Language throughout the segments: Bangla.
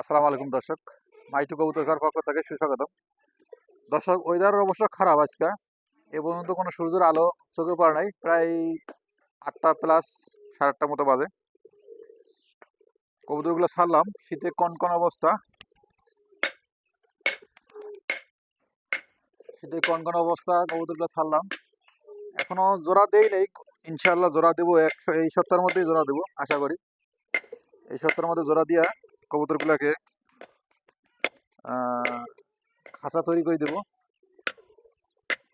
আসসালামু আলাইকুম, দর্শক। মাইটু কবুতরকার পক্ষ থেকে সুস্বাগতম। দর্শক ওয়েদার অবশ্য খারাপ আজকে। এ পর্যন্ত কোনো সূর্যের আলো চোখে পড়ে নাই। প্রায় আটটা প্লাস সাড়ে আটটার মতো বাজে। কবুতরগুলো ছাড়লাম। শীতে কনকন অবস্থা? শীতে কনকন অবস্থা? কবুতরগুলো ছাড়লাম। এখনও জোড়া দেই নেই। ইনশাল্লাহ জোড়া দেবো। এক, এই সপ্তাহের মধ্যেই জোড়া দেবো, আশা করি। এই সপ্তাহের মধ্যে জোড়া দিয়া কবুতরগুলোকে খাঁচা তৈরি করে দেবো।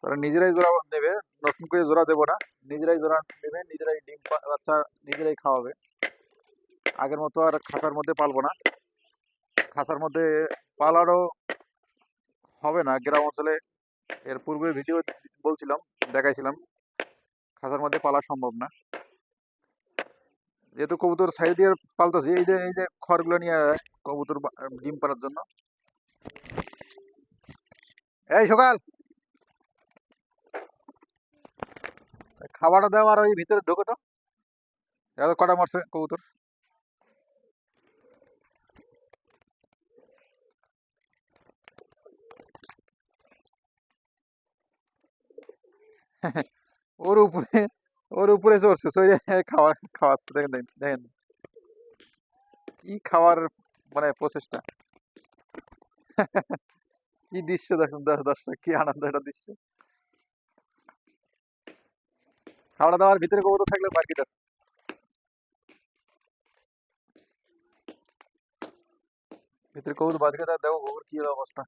তারা নিজেরাই জোড়া নেবে, নতুন করে জোড়া দেবো না। নিজেরাই জোড়া নেবে, নিজেরাই ডিম বাচ্চা নিজেরাই খাওয়াবে। আগের মতো আর খাঁচার মধ্যে পালবো না। খাঁচার মধ্যে পালারও হবে না। গ্রাম অঞ্চলে এর পূর্বে ভিডিও বলছিলাম, দেখাইছিলাম। খাঁচার মধ্যে পালা সম্ভব না। যেহেতু কবুতর সাইড দিয়ে পালতেছি, এই যে এই যে খড়গুলো নিয়ে কবুতর ডিম পাড়ার জন্য। এই সকাল! খাবারটা দেওয়া আর ওই ভিতরে ঢোকে তো। এত কটা মারছে কবুতর। ওর উপরে ওর উপরে চড়ছে চড়ে খাবার খাওয়াচ্ছে দেখেন দেখেন। কি খাওয়ার মানে প্রচেষ্টা। কি দৃশ্য দেখুন দর্শক, কি আনন্দ একটা দৃশ্য। খাওয়া দাওয়ার ভিতরে কবুতর থাকলে বাকি দেখ ভিতরে কবুতর বাকি দেখ কবুতর কি অবস্থা।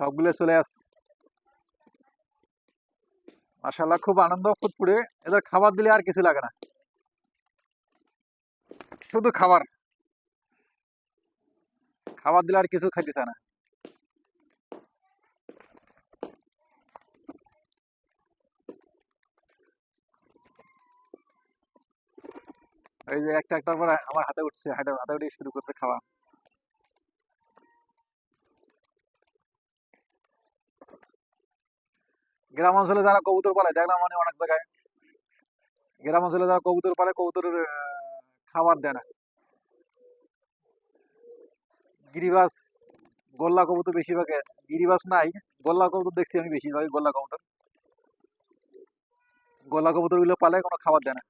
সবগুলো চলে আসছে। মাশাল্লাহ খুব আনন্দ ফুটফুটে এদের খাবার দিলে আর কিছু লাগে না। শুধু খাবার। খাবার দিলে আর কিছু খাইতে চায় না। এই যে একটা একটার পর আমার হাতে উঠছে হাতে হাতে উঠে শুরু করছে খাওয়া। গ্রাম অঞ্চলে যারা কবুতর পালে দেখলাম মানে অনেক জায়গায়। গ্রাম অঞ্চলে যারা কবুতর পালে, কবুতরের খাবার দেয় না। গিরিবাস, গোল্লা কবুতর বেশিরভাগ, গিরিবাস নাই, গোল্লা কবুতর দেখছি আমি বেশিরভাগ গোল্লা কবুতর। গোল্লা কবুতরগুলো পালে, কোনো খাবার দেয় না।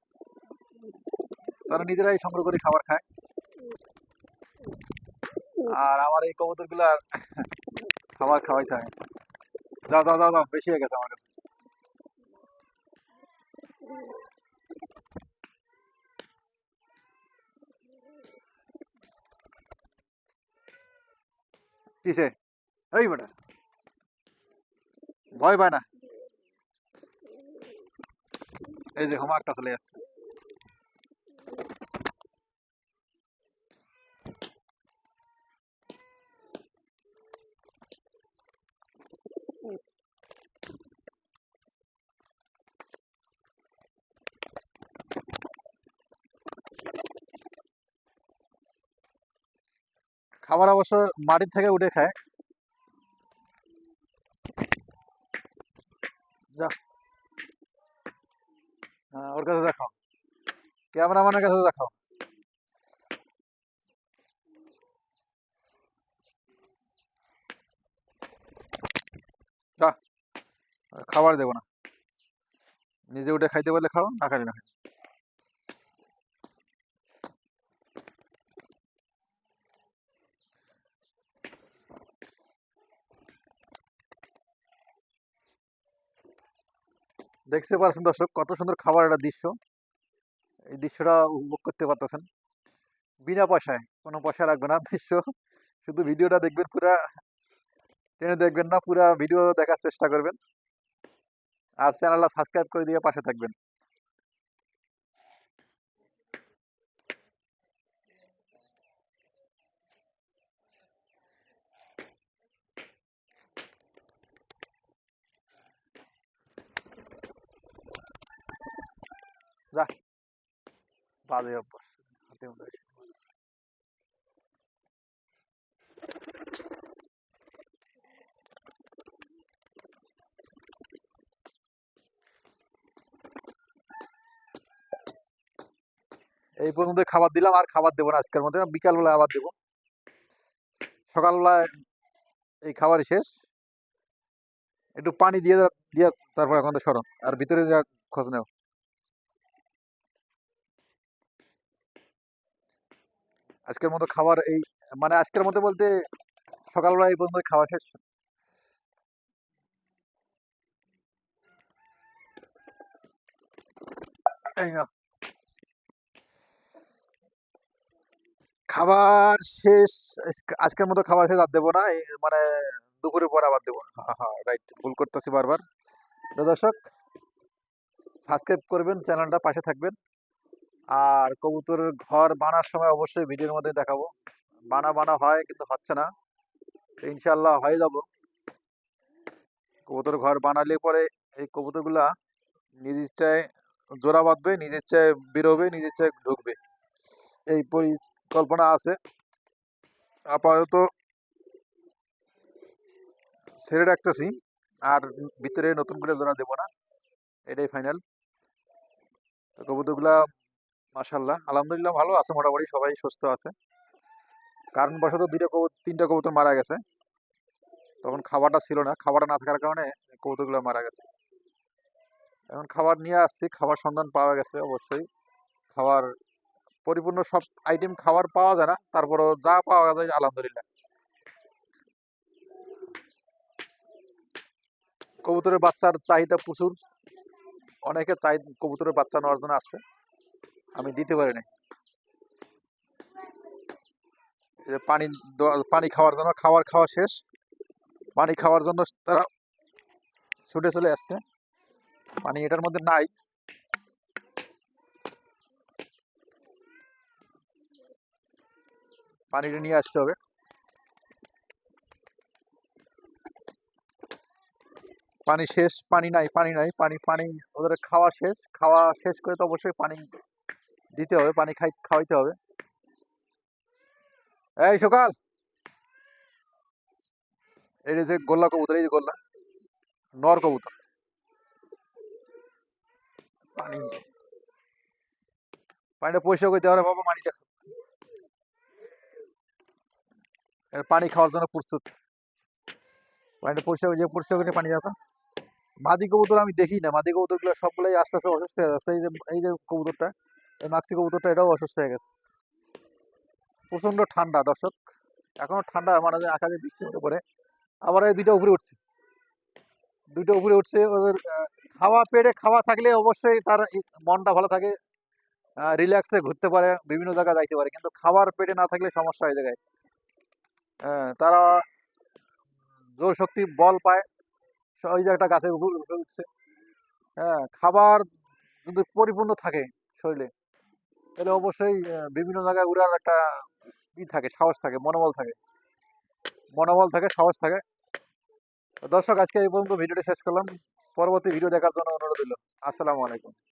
তারা নিজেরাই সংগ্রহ করে খাবার খায়। আর আমার এই কবুতরগুলার খাবার খাওয়াইতে হয় যাও যাও যাও যাও বেশি হয়ে গেছে আমার কাছে। কিসে? এই বেটা। ভয় পায় না। এই যে হোমা চলে আসছে। খাবার অবশ্য মাটির থেকে উঠে খায়। হ্যাঁ, ওর কাছে দেখাও ক্যামেরাম্যানের কাছে দেখাও যা। খাবার দেবো না। নিজে উঠে খাইতে বললে খাও না খাইলে না খাই দেখতে পাচ্ছেন দর্শক, কত সুন্দর খাবার একটা দৃশ্য। এই দৃশ্যটা উপভোগ করতে পারতেছেন। বিনা পয়সায়, কোনো পয়সা লাগবে না দৃশ্য। শুধু ভিডিওটা দেখবেন, পুরা ট্রেনে দেখবেন না, পুরা ভিডিও দেখার চেষ্টা করবেন। আর চ্যানেলটা সাবস্ক্রাইব করে দিয়ে পাশে থাকবেন। যা বাজে অভ্যাস হাতে এই পর্যন্ত খাবার দিলাম আর খাবার দেবো না আজকের মধ্যে। বিকালবেলায় আবার দেবো। সকালবেলায় এই খাবারই শেষ। একটু পানি দিয়ে দিয়ে তারপর এখন তো সরণ আর ভিতরে যা খোঁজ নেওয়া আজকের মতো খাবার এই মানে আজকের মতো বলতে সকালবেলা এই পর্যন্ত খাওয়া শেষ। খাবার শেষ, আজকে- আজকের মতো খাবার শেষ আর দেবো না মানে দুপুরে পর আবার দেবো রাইট ভুল করতেছি বারবার। দর্শক সাবস্ক্রাইব করবেন চ্যানেলটা পাশে থাকবেন। আর কবুতরের ঘর বানার সময় অবশ্যই ভিডিওর মধ্যে দেখাবো। বানা বানা হয় কিন্তু হচ্ছে না। ইনশাল্লাহ হয়ে যাব। কবুতর ঘর বানালে পরে এই কবুতরগুলা নিজ ইচ্ছায় জোড়া বাঁধবে, নিজ ইচ্ছায় বেরোবে, নিজ ইচ্ছায় ঢুকবে। এই পরিকল্পনা আছে। আপাতত ছেড়ে রাখতেছি। আর ভিতরে নতুন করে জোড়া দেবো না। এটাই ফাইনাল কবুতরগুলা মাশাল্লাহ আলহামদুলিল্লাহ ভালো আছে মোটামুটি, সবাই সুস্থ আছে। কারণবশত দুইটা কবুতর তিনটা কবুতর মারা গেছে। তখন খাবারটা ছিল না। খাবারটা না থাকার কারণে কবুতরগুলো মারা গেছে। এখন খাবার নিয়ে আসছি। খাবার সন্ধান পাওয়া গেছে অবশ্যই। খাবার পরিপূর্ণ সব আইটেম খাবার পাওয়া যায় না। তারপরও যা পাওয়া যায় আলহামদুলিল্লাহ। কবুতরের বাচ্চার চাহিদা প্রচুর। অনেকে চাই কবুতরের বাচ্চা নেওয়ার জন্য আসছে। আমি দিতে পারি নাই পানি পানি খাওয়ার জন্য খাবার খাওয়া শেষ। পানি খাওয়ার জন্য তারা ছুটে চলে আসছে। পানি এটার মধ্যে নাই। পানিটা নিয়ে আসতে হবে। পানি শেষ, পানি নাই পানি নাই, পানি পানি, ওদের খাওয়া শেষ। খাওয়া শেষ করে তো অবশ্যই পানি দিতে হবে, পানি খাই, খাওয়াইতে হবে। এই সকাল! এই যে গোল্লা কবুতর, এই যে গোল্লা, নর কবুতর। পানি পানিটা পরিষ্কার করতে হবে, বাবা, পানিটা পানি খাওয়ার জন্য প্রস্তুত। পানিটা পরিষ্কার করে যে পরিষ্কার করে পানি যাবে মাদি কবুতর আমি দেখি না মাদি কবুতরগুলো সবগুলোই আস্তে আস্তে অসুস্থ হয়ে যাচ্ছে। এই যে এই যে কবুতরটা এই মাক্সি কবুতরটা এটাও অসুস্থ হয়ে গেছে। প্রচণ্ড ঠান্ডা, দর্শক। এখনও ঠান্ডা মানে আকাশে বৃষ্টি হতে পারে। আবার এই দুইটা উপরে উঠছে। দুইটা উপরে উঠছে, ওদের খাওয়া পেটে খাওয়া থাকলে অবশ্যই তার মনটা ভালো থাকে। রিল্যাক্সে ঘুরতে পারে, বিভিন্ন জায়গায় যাইতে পারে। কিন্তু খাবার পেটে না থাকলে সমস্যা হয়ে জায়গায়। তারা জোর শক্তি বল পায়। ওই যে একটা গাছের উপর উঠে উঠছে। হ্যাঁ খাবার যদি পরিপূর্ণ থাকে শরীরে তাহলে অবশ্যই বিভিন্ন জায়গায় উড়ার একটা ই থাকে, সাহস থাকে, মনোবল থাকে। মনোবল থাকে, সাহস থাকে। দর্শক, আজকে এই পর্যন্ত ভিডিওটি শেষ করলাম। পরবর্তী ভিডিও দেখার জন্য অনুরোধ দিল আসসালামু আলাইকুম।